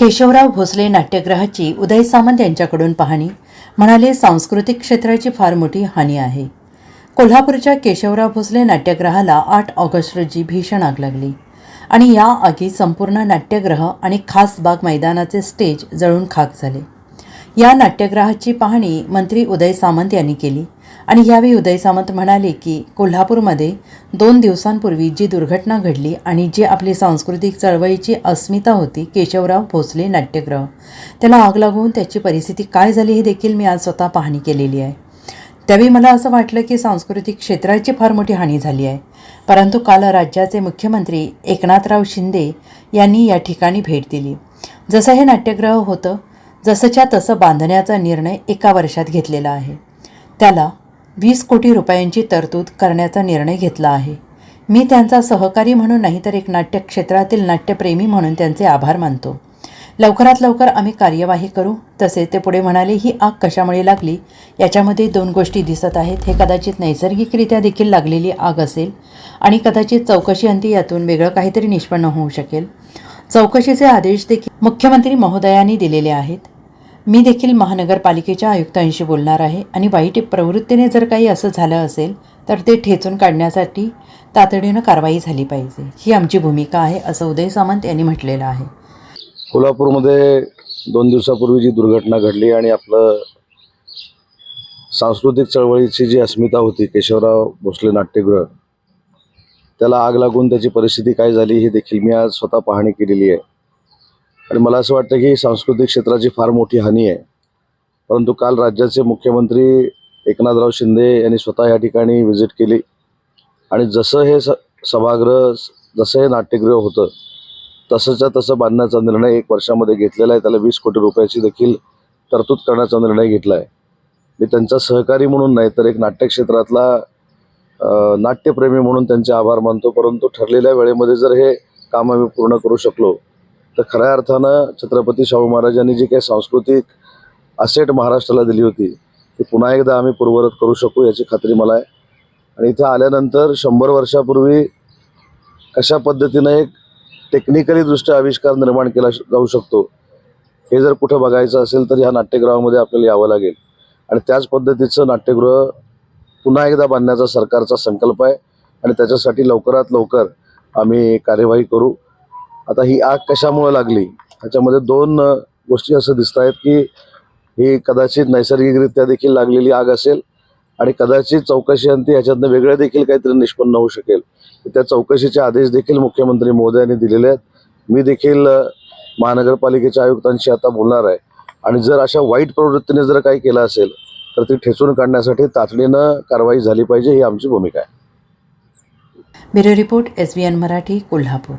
केशवराव भोसले नाट्यगृहाची उदय सामंत यांच्याकडून पाहणी. म्हणाले सांस्कृतिक क्षेत्राची फार मोठी हानी आहे. कोल्हापूरच्या केशवराव भोसले नाट्यगृहाला आठ ऑगस्ट रोजी भीषण आग लागली. आणि या आगीत संपूर्ण नाट्यगृह आणि खास बाग मैदानाचे स्टेज जळून खाक झाले. या नाट्यगृहाची पाहणी मंत्री उदय सामंत यांनी केली. आणि यावेळी उदय सामंत म्हणाले की कोल्हापूरमध्ये दोन दिवसांपूर्वी जी दुर्घटना घडली आणि जी आपली सांस्कृतिक चळवळीची अस्मिता होती केशवराव भोसले नाट्यगृह त्याला आग लागून त्याची परिस्थिती काय झाली हे देखील मी आज स्वतः पाहणी केलेली आहे. त्यावेळी मला असं वाटलं की सांस्कृतिक क्षेत्राची फार मोठी हानी झाली आहे. परंतु काल राज्याचे मुख्यमंत्री एकनाथराव शिंदे यांनी या ठिकाणी भेट दिली. जसं हे नाट्यग्रह होतं जसंच्या तसं बांधण्याचा निर्णय एका वर्षात घेतलेला आहे. त्याला वीस कोटी रुपयांची तरतूद करण्याचा निर्णय घेतला आहे. मी त्यांचा सहकारी म्हणून नाही तर एक नाट्य क्षेत्रातील नाट्यप्रेमी म्हणून त्यांचे आभार मानतो. लवकरात लवकर आम्ही कार्यवाही करू. तसे ते पुढे म्हणाले ही आग कशामुळे लागली? याच्यामध्ये दोन गोष्टी दिसत आहेत. हे कदाचित नैसर्गिकरित्या देखील लागलेली आग असेल आणि कदाचित चौकशी अंती यातून वेगळं काहीतरी निष्पन्न होऊ शकेल. चौकशीचे आदेश देखील मुख्यमंत्री महोदयांनी दिलेले आहेत. मी देखील महानगरपालिकेच्या आयुक्तांशी बोलणार आहे आणि वाईट प्रवृत्तीने जर काही असं झालं असेल तर ते ठेचून काढण्यासाठी तातडीनं कारवाई झाली पाहिजे. ही आमची भूमिका आहे असं उदय सामंत यांनी म्हटलेलं आहे. कोल्हापूरमध्ये दोन दिवसापूर्वी जी दुर्घटना घडली आणि आपलं सांस्कृतिक चळवळीची जी अस्मिता होती केशवराव भोसले नाट्यगृह त्याला आग लागून त्याची परिस्थिती काय झाली ही देखील मी आज स्वतः पाहणी केलेली आहे. आणि मला असं वाटतं की सांस्कृतिक क्षेत्राची फार मोठी हानी आहे. परंतु काल राज्याचे मुख्यमंत्री एकनाथराव शिंदे यांनी स्वतः या ठिकाणी व्हिजिट केली. आणि जसं हे स सभागृह जसं हे नाट्यगृह होतं तसंच्या तसं बांधण्याचा निर्णय एक वर्षामध्ये घेतलेला आहे. त्याला वीस कोटी रुपयाची देखील तरतूद करण्याचा निर्णय घेतला आहे मी त्यांचा सहकारी म्हणून नाही तर एक नाट्यक्षेत्रातला नाट्यप्रेमी म्हणून त्यांचे आभार मानतो. परंतु ठरलेल्या वेळेमध्ये जर हे काम आम्ही पूर्ण करू शकलो तर खऱ्या अर्थानं छत्रपती शाहू महाराजांनी जी काही सांस्कृतिक असेट महाराष्ट्राला दिली होती ती पुन्हा एकदा आम्ही पूर्वरत करू शकू याची खात्री मला आहे. आणि इथं आल्यानंतर शंभर वर्षापूर्वी कशा पद्धतीनं एक टेक्निकली दृष्ट्या आविष्कार निर्माण केला जाऊ शकतो हे जर कुठं बघायचं असेल तर ह्या नाट्यगृहामध्ये आपल्याला यावं लागेल. आणि त्याच पद्धतीचं नाट्यगृह पुन्हा एकदा बांधण्याचा सरकारचा संकल्प आहे. आणि त्याच्यासाठी लवकरात लवकर आम्ही कार्यवाही करू. आता ही आग कशामुळे लागली? ह्याच्यामध्ये दोन गोष्टी असं दिसत आहेत की ही कदाचित नैसर्गिकरित्या देखील लागलेली आग असेल आणि कदाचित चौकशी अंती ह्याच्यातनं वेगळं देखील काहीतरी निष्पन्न होऊ शकेल. त्या चौकशीचे आदेश देखील मुख्यमंत्री मोदी दिलेले आहेत. मी देखील महानगरपालिकेच्या आयुक्तांशी आता बोलणार आहे. आणि जर अशा वाईट प्रवृत्तीने जर काही केलं असेल तर ती ठेचून काढण्यासाठी तातडीनं कारवाई झाली पाहिजे ही आमची भूमिका आहे. Bureau report S B N Marathi Kolhapur.